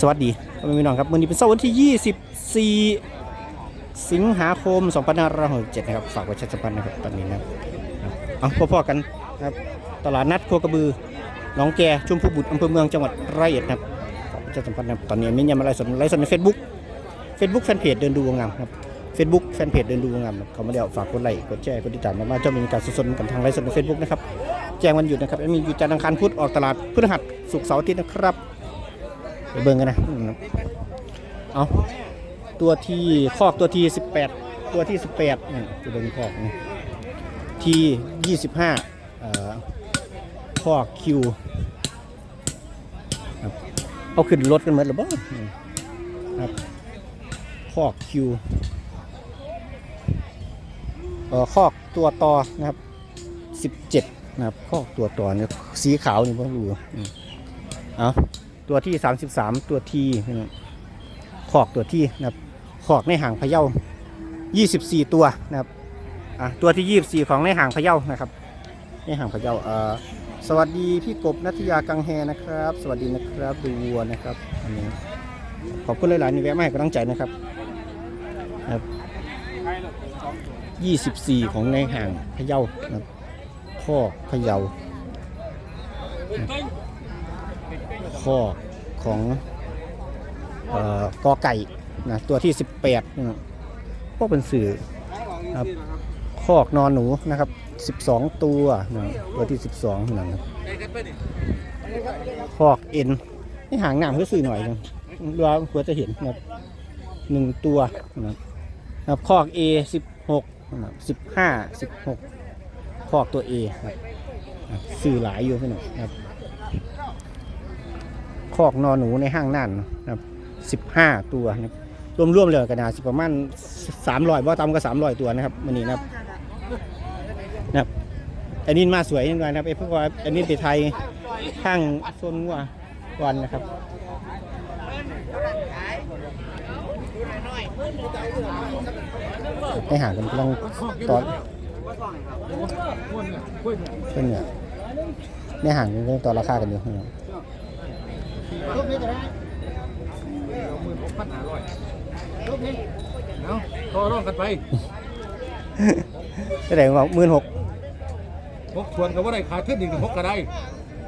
สวัสดีพ่อแม่พี่น้องครับวันนี้เป็นเสาร์วันที่ 24 สิงหาคม 2567 นะครับ ฝากไว้ชัดสัมพันธ์นะครับตอนนี้นะครับเอาพ่อๆกันนะครับตลาดนัดโคกระบือหนองแกชุมพูบุตรอำเภอเมืองจังหวัดร้อยเอ็ดนะครับฝากไว้ชัดสัมพันธ์นะครับตอนนี้มียามอะไรสดไลฟ์สดในเฟซบุ๊กเฟซบุ๊กแฟนเพจเดินดูงามครับเฟซบุ๊กแฟนเพจเดินดูงามเขามาเดี๋ยวฝากกดไลค์กดแชร์กดติดตามมาว่าจะมีการสดๆกันทางไลฟ์สดในเฟซบุ๊กนะครับแจ้งวันหยุดนะครับมีอยู่จันทร์อังคารพุธออกตลาดพฤหัสศุกร์เสาร์อาทิตย์นะครับ ไปเบิ่งกันนะ เอาตัวที่คอกตัวที่18ตัวที่18นี่จะเบิ่งคอกนี่ที่25เอ่อคอกคิวเอาขึ้นรถกันหมดหรือเปล่าครับคอกคิวเอ่อคอกตัวต่อนะครับ17นะครับคอกตัวต่อเนี่ยสีขาวนี่พ่รู้อืมเอา ตัวที่ 33 ตัวทีนะครับขอกตัวที่นะครับขอกในหางพะเยา24 ตัวนะครับอะตัวที่ 24 ของในหางพะเยานะครับในหางพะเยาเอ่อสวัสดีพี่กบนัทยากังแฮนะครับ สวัสดีนะครับดูวัวนะครับอันนี้ขอบคุณหลายๆนี่แวะมาให้กำลังใจนะครับครับ 24 ของในห่างพะเยานะครับข้อพะเยา ข้อของออกอไก่นะตัวที่ 18นะพวกเป็นสื่อครับคอกนอนหนูนะครับ 12 ตัวนะตัวที่ 12นะครับคอกเอ็นนี่หางหนามก็สื่อหน่อยนะเราควรจะเห็นนะครับหนึ่งตัวนะครับครับคอก A 16นะครับ15 16คอกตัว A ครับอะสื่อหลายอยู่พี่หน่อยนะครับ คอกนอนหนูในห้างนั่นนะครับสิบห้าตัวนะครับรวมๆเลยกันนะสิประมาณสามร้อยว่าตำก็สามร้อยตัวนะครับวันนี้นะครับนะครับ อันนี้มาสวยนิดหน่อยนะครับไอ้พวกว่าอันนี้ติดไทยข้างโซนงัววันนะครับให้ห่างกันกำลังตอนเพื่อนเนี่ยในห่างกันกำลังต่อราคากันอยู่ นะครับเอาต่อรองกันไปก็ได้ว่าหมื่นหกพกชวนกับว่าได้ขายขึ้นหนึ่งพกก็ได้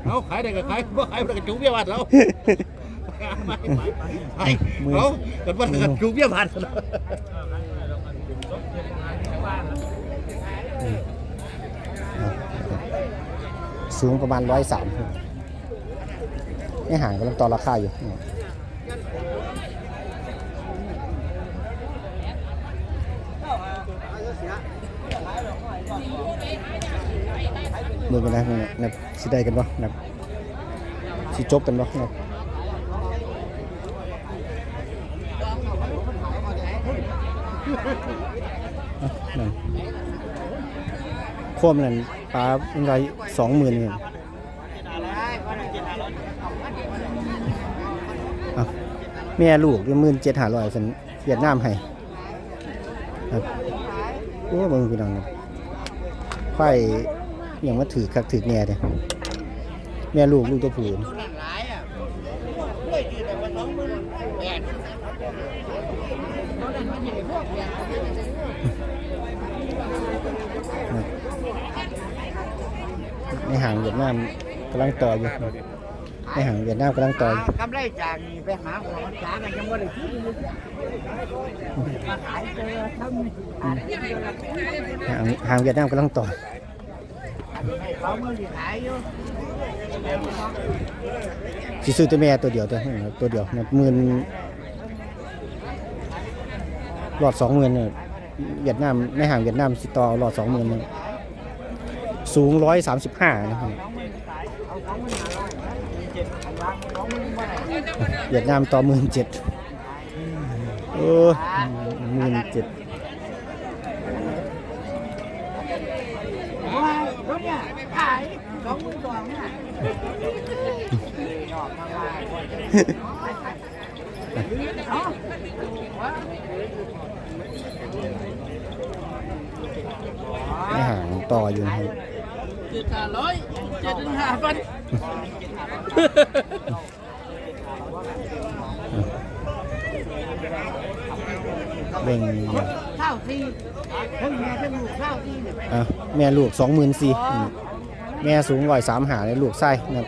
เอาขายได้ก็ขายว่าขายมันก็จุกเบี้ยบาทแล้วไปไปไปเอากันว่ากันจุกเบี้ยบาทแล้วสูงประมาณร้อยสาม ไม่ห่างกำลังต่อราคาอยู่เบิ่งกันนะนะสิได้กันบ่นะสิจบกันบ่นะอะนั่นโคมนั่นปลาเป็นไรสองหมื่นเงิน แม่ลูกหมื่นเจ็ดหาร้อยสันเวียดนามให้ครับโอ้เบิ่งพี่น้องครับไฟยังมาถือคักถือแง่เด้แม่ลูกลูกตัวผู้ในห่างเวียดนามกำลังต่ออยู่ ในห่างเวียดนามกำลังต่อยกำไรจากนี่ไปหาหัวมันจ้ากันยังไม่ได้ที่เลยมาขายเจอทำห่างหางเวียดนามกำลังต่อให้เขาเมื่อที่ขายอยู่สิซื้อตัวแม่ตัวเดียวตัวตัวเดียวนะหมื่นหลอดสองหมื่นเนี่ยเวียดนามในห่างเวียดนามสิต่อหลอดสองหมื่นสูงร้อยสามสิบห้านะครับ เวียดนามต่อหมื่นเจ็ดเออหมื่นเจ็ดรถเนี่ยขายสองหมื่ห่างต่ออยู่นะครับเจ็ดห้าร้อยเจ็ดถึงห้าพัน เบ่งข้าวที่เพิ่งแม่เพิ่งลูกข้าวทีอะแม่ลูกสองหมื่นสี่แม่สูงกว่าสามหาเลยลูกไส้นะ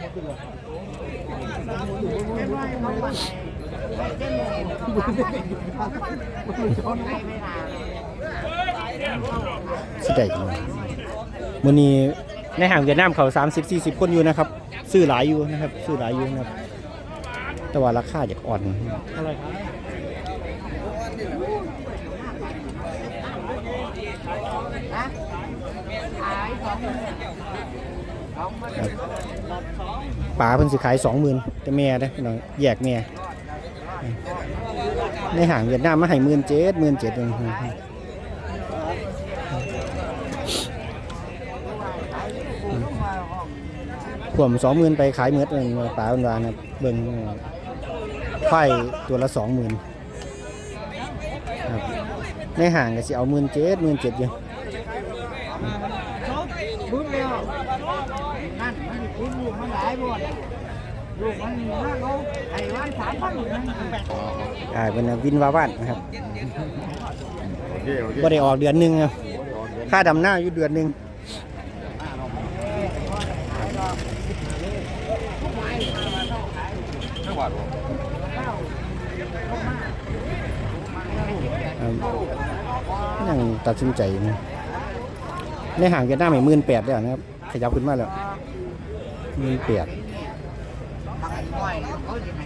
สิได้มื่อนี้ ในห้างเวียดนามเขา30 40 คนอยู่นะครับ ซื้อหลายอยู่นะครับ ซื้อหลายอยู่นะครับ แต่ว่าราคาอ่ายสองครับป๋าเพิ่นสิขาย20,000แต่แม่เด้พี่น้องแยกแม่ในห้างเวียดนามมาให้17,000 17,000เอง ขวม20,000ไปขายหมดเอิ้นว่าป๋าเพิ่นว่านะครับเบิ่งไฟตัวละ20,000ครับในห้างก็สิเอา17,000 17,000อยู่บุญแล้วนั่นมันกินลูกมันหลายบ่ลูกมันน่าเขาไอ้วันสามพันนะอ่าเป็นวินวาวันนะครับโอเคโอเคบ่ได้ออกเดือนหนึงครับค่าดำหน้าอยู่เดือนหนึง ครับยังตัดสินใจนะในห่างเวียดนามให้หมื่นแปดแล้วนะครับ ขยับขึ้นมาแล้วหมื่นแปดน้อยเขาจะใ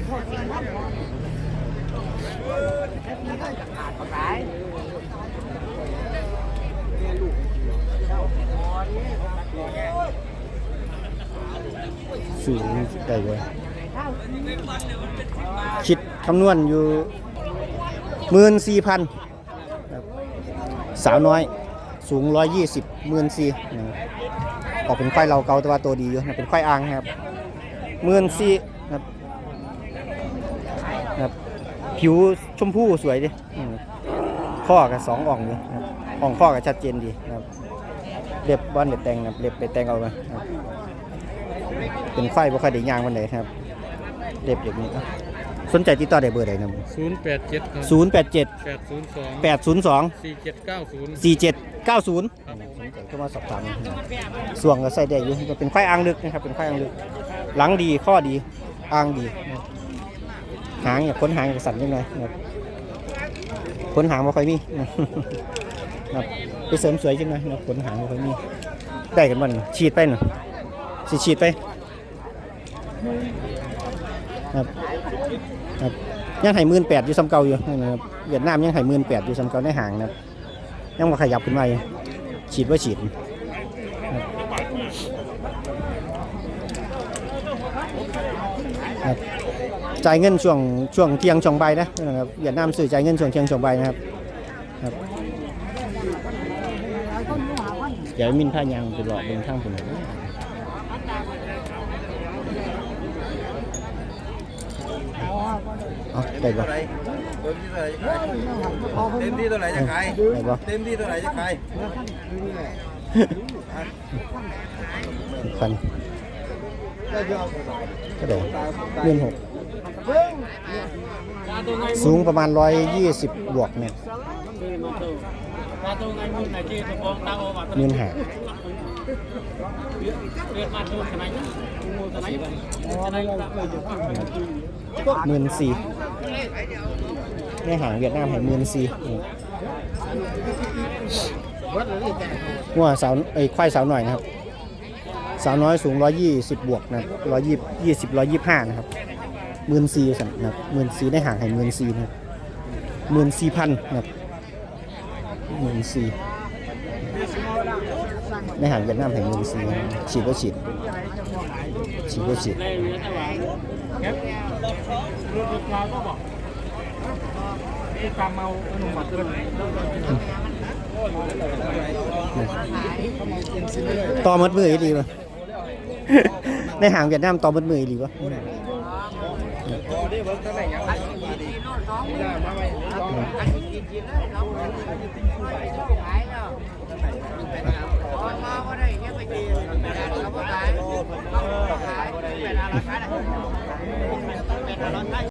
จะขาดขายสื่อได้เลย คิดคำนวณอยู่หมื่นสี่พันสาวน้อย สูงร้อยยี่สิบหมื่นสี่ออกเป็นควายเราเกาแต่ว่าตัวดีอยู่นะเป็นควายอ่างครับหมื่นสี่ครับครับผิวชมพูสวยดิข้อกับสองอ่องอยู่อ่องข้อกับชัดเจนดีนะครับเล็บบ้านเล็บแตงนะครับเล็บไปแตงเอามาครับเป็นไฟบ่ค่อยได้ย่างวันไหนครับ เด็บอย่างนี้อะสนใจติดต่อได้เบอร์ใดนะศูนย์แปดเจ็ดครับศูนย์แปดเจ็ดแปดศูนย์สองแปดศูนย์สองสี่เจ็ดเก้าศูนย์สี่เจ็ดเก้าศูนย์ก็มาสอบถามส่วงก็ใส่ได้อยู่เป็นไฟอ่างลึกนะครับเป็นไฟอ่างลึก หลังดีข้อดีอ่างดีหางอย่าค้นหางอย่าสั่นยังไงนะครับค้นหางไม่ค่อยมีนะครับไปเสริมสวยจังเลยนะครับค้นหางไม่ค่อยมีได้กันบ้างฉีดไปหน่อยสิฉีดไป ครับครับยังให้หมื่นแปดอยู่ซ้ำเก่าอยู่นะครับเวียดนามยังให้หมื่นแปดอยู่ซ้ำเก่าในห่างนะครับยังมาขยับขึ้นมาฉีดว่าฉีดครับจ่ายเงินช่วงช่วงเที่ยงช่วงบ่ายนะนะครับเวียดนามซื้อจ่ายเงินช่วงเที่ยงช่วงบ่ายนะครับครับเดี๋ยวมินพายางไปหลอกเดินทางผม เอาได้ปะเต็มที่เท่าไหร่จะขายได้ปะเต็มที่เท่าไหร่จะขายพันก็ได้เงินหกสูงประมาณร้อยยี่สิบบวกเนี่ยเงินหา หมื่นสี่ในหางเวียดนามให้หมื่นสี่งัวสาวไอ้ควายสาวหน่อยนะครับ สาวน้อยสูง120บบวกนะครับ120 20 125นะครับหมื่นสี่สันนะครับหมื่นสี่ได้หางให้หมื่นสี่นะครับหมื่นสี่พันนะครับหมื่นสี่ ในหางเวียดนามให้หมื่นสี่ฉีดก็ฉีดฉีดก็ฉีดต่อมัดมืออีดีป่ะในหางเวียดนามต่อมัดมืออีดีป่ะ